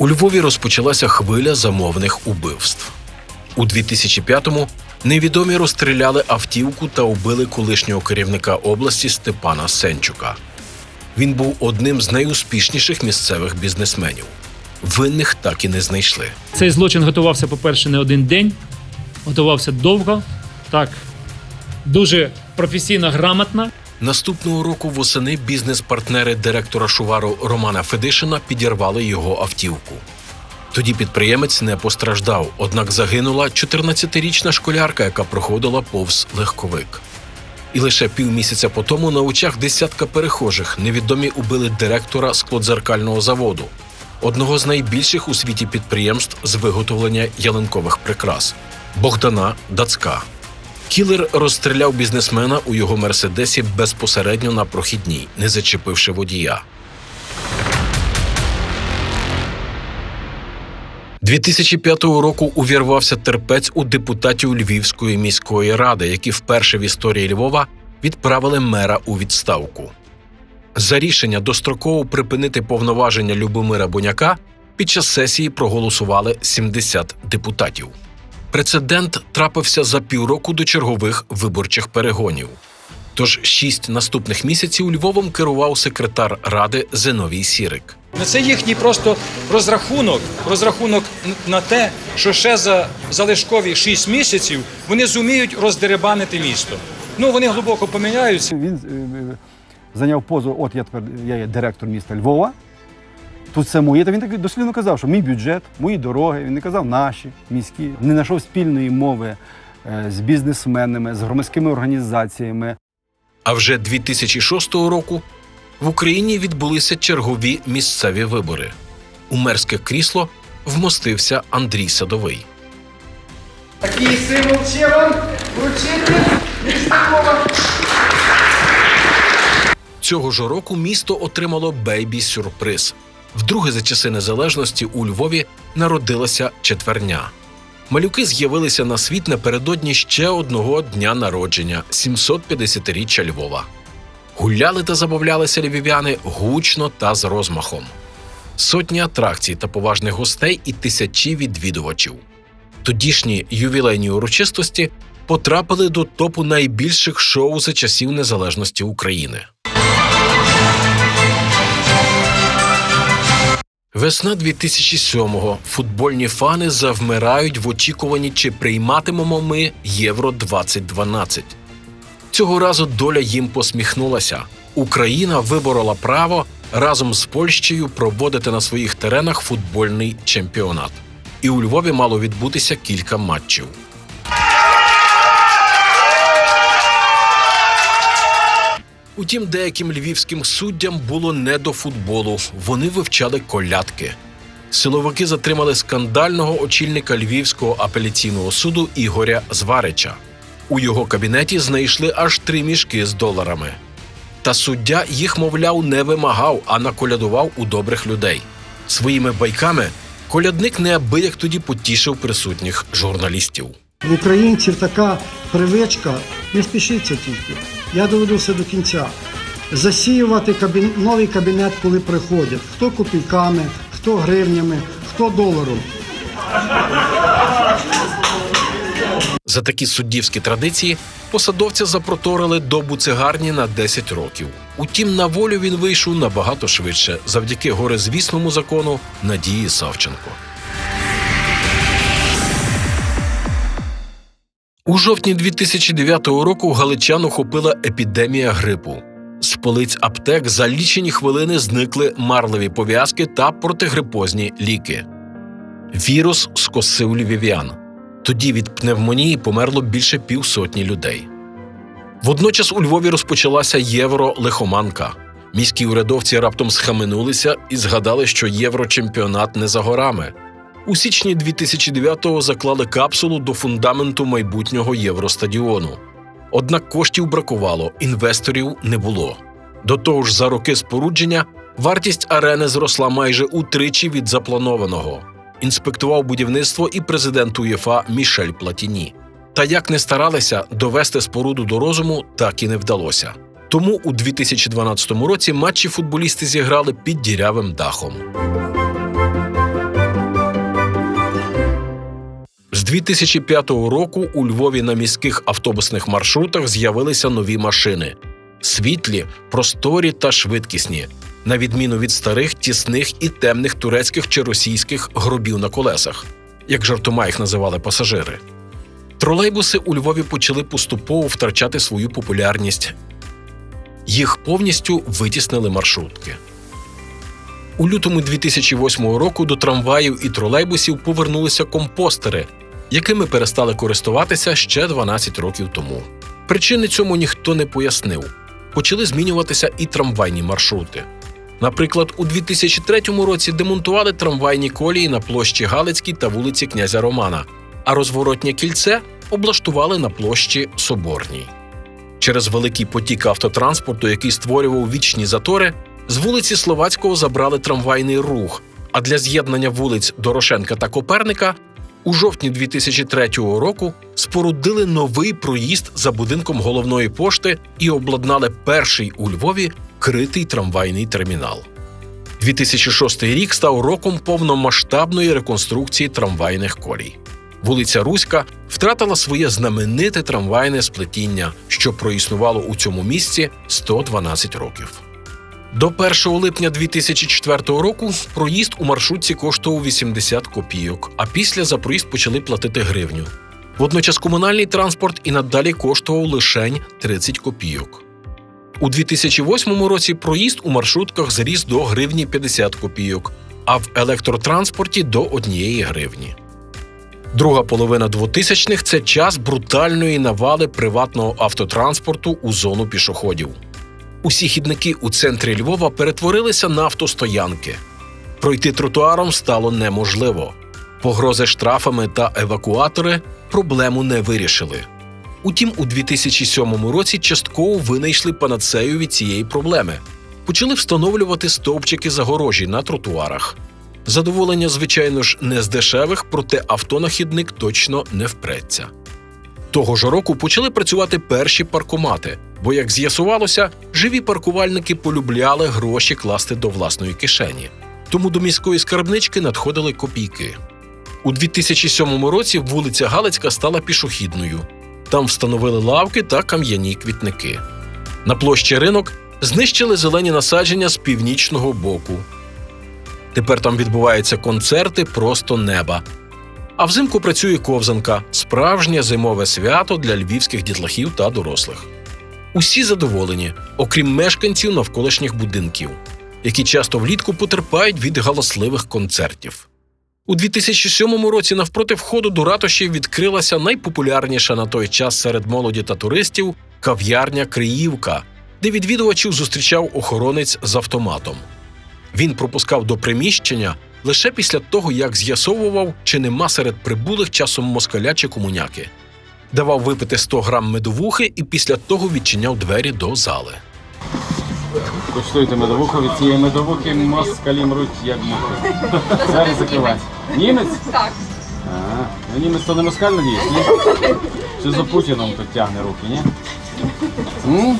У Львові розпочалася хвиля замовних убивств. У 2005-му невідомі розстріляли автівку та убили колишнього керівника області Степана Сенчука. Він був одним з найуспішніших місцевих бізнесменів. Винних так і не знайшли. Цей злочин готувався, по-перше, не один день, готувався довго, так, дуже професійно, грамотно. Наступного року восени бізнес-партнери директора Шувару Романа Федишина підірвали його автівку. Тоді підприємець не постраждав, однак загинула 14-річна школярка, яка проходила повз легковик. І лише півмісяця по тому на очах десятка перехожих невідомі убили директора склодзеркального заводу, одного з найбільших у світі підприємств з виготовлення ялинкових прикрас Богдана Дацька. Кілер розстріляв бізнесмена у його мерседесі безпосередньо на прохідній, не зачепивши водія. 2005 року увірвався терпець у депутатів Львівської міської ради, які вперше в історії Львова відправили мера у відставку. За рішення достроково припинити повноваження Любомира Буняка під час сесії проголосували 70 депутатів. Прецедент трапився за півроку до чергових виборчих перегонів. Тож шість наступних місяців Львовом керував секретар ради Зиновій Сірик. Ну, Це їхній просто розрахунок, розрахунок на те, що ще за залишкові 6 місяців вони зуміють роздеребанити місто. Ну вони глибоко поміняються. Він е, зайняв позу, от я тепер я є директор міста Львова. Тут це моє. Та він так дослівно казав, що мій бюджет, мої дороги. Він не казав наші міські. Не знайшов спільної мови е, з бізнесменами, з громадськими організаціями. А вже 2006 року в Україні відбулися чергові місцеві вибори. У мерське крісло вмостився Андрій Садовий. Такий символ ще вам вручити Міжнародного. Цього ж року місто отримало бейбі-сюрприз. Вдруге за часи незалежності у Львові народилася четверня. Малюки з'явилися на світ напередодні ще одного дня народження 750-річчя Львова. Гуляли та забавлялися львів'яни гучно та з розмахом. Сотні атракцій та поважних гостей і тисячі відвідувачів. Тодішні ювілейні урочистості потрапили до топу найбільших шоу за часів незалежності України. Весна 2007-го. Футбольні фани завмирають в очікуванні, чи прийматимемо ми Євро 2012. Цього разу доля їм посміхнулася. Україна виборола право разом з Польщею проводити на своїх теренах футбольний чемпіонат. І у Львові мало відбутися кілька матчів. Утім, деяким львівським суддям було не до футболу. Вони вивчали колядки. Силовики затримали скандального очільника Львівського апеляційного суду Ігоря Зварича. У його кабінеті знайшли аж три мішки з доларами. Та суддя їх, мовляв, не вимагав, а наколядував у добрих людей. Своїми байками колядник неабияк тоді потішив присутніх журналістів. В українців така привичка, не спішіться тільки. Я доведу до кінця. Засіювати кабін... новий кабінет, коли приходять. Хто копійками, хто гривнями, хто доларом. За такі суддівські традиції посадовця запроторили до буцегарні на 10 років. Утім, на волю він вийшов набагато швидше завдяки горизвісному закону Надії Савченко. У жовтні 2009 року галичан охопила епідемія грипу. З полиць аптек за лічені хвилини зникли марливі пов'язки та протигрипозні ліки. Вірус скосив львів'ян. Тоді від пневмонії померло більше півсотні людей. Водночас у Львові розпочалася євро-лихоманка. Міські урядовці раптом схаменулися і згадали, що єврочемпіонат не за горами. У січні 2009-го заклали капсулу до фундаменту майбутнього євростадіону. Однак коштів бракувало, інвесторів не було. До того ж, за роки спорудження вартість арени зросла майже утричі від запланованого. Інспектував будівництво і президент УЄФА Мішель Платіні. Та як не старалися довести споруду до розуму, так і не вдалося. Тому у 2012 році матчі футболісти зіграли під дірявим дахом. 2005 року у Львові на міських автобусних маршрутах з'явилися нові машини: світлі, просторі та швидкісні, на відміну від старих, тісних і темних турецьких чи російських гробів на колесах, як жартома їх називали пасажири. Тролейбуси у Львові почали поступово втрачати свою популярність. Їх повністю витіснили маршрутки. У лютому 2008 року до трамваїв і тролейбусів повернулися компостери, якими перестали користуватися ще 12 років тому. Причини цьому ніхто не пояснив. Почали змінюватися і трамвайні маршрути. Наприклад, у 2003 році демонтували трамвайні колії на площі Галицькій та вулиці князя Романа, а розворотнє кільце облаштували на площі Соборній. Через великий потік автотранспорту, який створював вічні затори, з вулиці Словацького забрали трамвайний рух. А для з'єднання вулиць Дорошенка та Коперника у жовтні 2003 року спорудили новий проїзд за будинком головної пошти і обладнали перший у Львові критий трамвайний термінал. 2006 рік став роком повномасштабної реконструкції трамвайних колій. Вулиця Руська втратила своє знамените трамвайне сплетіння, що проіснувало у цьому місці 112 років. До 1 липня 2004 року проїзд у маршрутці коштував 80 копійок, а після за проїзд почали платити гривню. Водночас комунальний транспорт і надалі коштував лишень 30 копійок. У 2008 році проїзд у маршрутках зріс до гривні 50 копійок, а в електротранспорті до 1 гривні. Друга половина 2000-х – це час брутальної навали приватного автотранспорту у зону пішоходів. Усі хідники у центрі Львова перетворилися на автостоянки. Пройти тротуаром стало неможливо. Погрози штрафами та евакуатори проблему не вирішили. Утім, у 2007 році частково винайшли панацею від цієї проблеми. Почали встановлювати стовпчики загорожі на тротуарах. Задоволення, звичайно ж, не з дешевих, проте авто на хідник точно не впреться. Того ж року почали працювати перші паркомати, бо, як з'ясувалося, живі паркувальники полюбляли гроші класти до власної кишені. Тому до міської скарбнички надходили копійки. У 2007 році вулиця Галицька стала пішохідною. Там встановили лавки та кам'яні квітники. На площі ринок знищили зелені насадження з північного боку. Тепер там відбуваються концерти просто неба. А взимку працює ковзанка справжнє зимове свято для львівських дітлахів та дорослих. Усі задоволені, окрім мешканців навколишніх будинків, які часто влітку потерпають від галасливих концертів. У 2007 році навпроти входу до ратуші відкрилася найпопулярніша на той час серед молоді та туристів кав'ярня Криївка, де відвідувачів зустрічав охоронець з автоматом. Він пропускав до приміщення лише після того, як з'ясовував, чи нема серед прибулих часом москаля чи комуняки. Давав випити 100 грам медовухи і після того відчиняв двері до зали. Коштуйте медовуху, від цієї медовухи москалі мруть як мухи. Зараз закривай. Німець? Так. Ага. Ну німець то не москаль, надіюсь, ні? Чи за Путіном тут тягне руки, ні? М?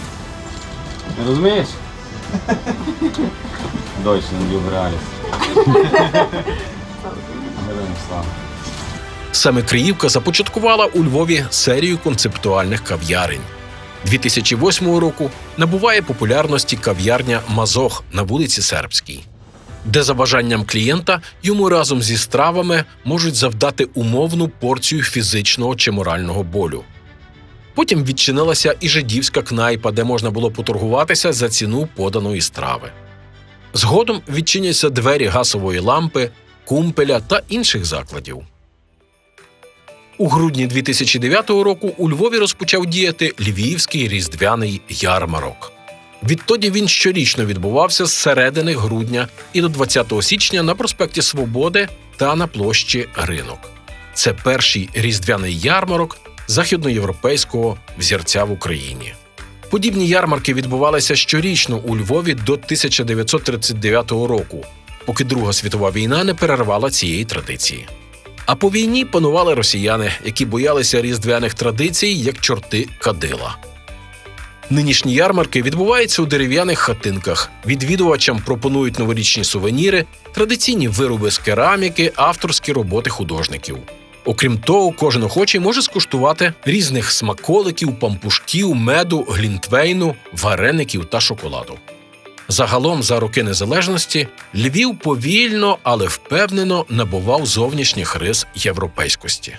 Не розумієш? Deutschland über alles. Саме Криївка започаткувала у Львові серію концептуальних кав'ярень. 2008 року набуває популярності кав'ярня Мазох на вулиці Сербській, де за бажанням клієнта йому разом зі стравами можуть завдати умовну порцію фізичного чи морального болю. Потім відчинилася і жидівська кнайпа, де можна було поторгуватися за ціну поданої страви. Згодом відчиняться двері гасової лампи, кумпеля та інших закладів. У грудні 2009 року у Львові розпочав діяти Львівський різдвяний ярмарок. Відтоді він щорічно відбувався з середини грудня і до 20 січня на проспекті Свободи та на площі Ринок. Це перший різдвяний ярмарок західноєвропейського взірця в Україні. Подібні ярмарки відбувалися щорічно у Львові до 1939 року, поки Друга світова війна не перервала цієї традиції. А по війні панували росіяни, які боялися різдвяних традицій як чорти кадила. Нинішні ярмарки відбуваються у дерев'яних хатинках. Відвідувачам пропонують новорічні сувеніри, традиційні вироби з кераміки, авторські роботи художників. Окрім того, кожен охочий може скуштувати різних смаколиків, пампушків, меду, глінтвейну, вареників та шоколаду. Загалом, за роки незалежності, Львів повільно, але впевнено набував зовнішніх рис європейськості.